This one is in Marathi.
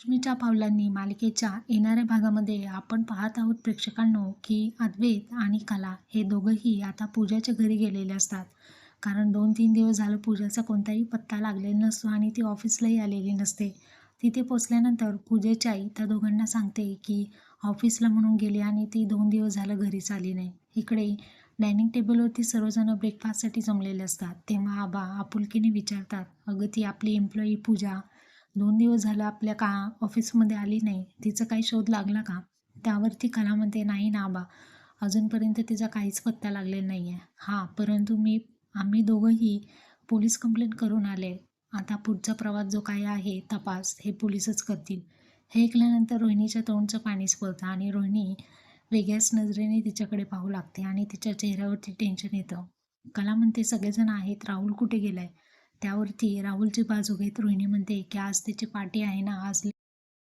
लक्ष्मीच्या पावलांनी मालिकेच्या येणाऱ्या भागामध्ये आपण पाहत आहोत प्रेक्षकांनो की अद्वैत आणि कला हे दोघंही आता पूजाच्या घरी गेलेले असतात. कारण दोन तीन दिवस झालं पूजाचा कोणताही पत्ता लागलेला नसतो आणि ती ऑफिसलाही आलेली नसते. तिथे पोचल्यानंतर पूजेची आई त्या दोघांना सांगते की ऑफिसला म्हणून गेली आणि ती दोन दिवस झालं घरीच आली नाही. इकडे डायनिंग टेबलवरती सर्वजण ब्रेकफास्टसाठी जमलेले असतात. तेव्हा आबा आपुलकीने विचारतात अगं ती आपली एम्प्लॉई पूजा दोन दिवस झालं आपल्या का ऑफिसमध्ये आली नाही. तिचा काही शोध लागला का? त्यावरती कला म्हणते नाही ना आबा. अजूनपर्यंत तिचा काहीच पत्ता लागलेला नाही आहे हां परंतु मी आम्ही दोघंही पोलीस कंप्लेंट करून आले. आता पुढचा प्रवास जो काय आहे तपास हे पोलीसच करतील. हे ऐकल्यानंतर रोहिणीच्या तोंडचं पाणीच स्पळतं आणि रोहिणी वेगळ्याच नजरेने तिच्याकडे पाहू लागते आणि तिच्या चेहऱ्यावरती टेन्शन येतं. कला म्हणते सगळेजण आहेत. राहुल कुठे गेलाय? त्यावरती राहुलची बाजू घेत रोहिणी म्हणते की आज त्याची पार्टी आहे ना आज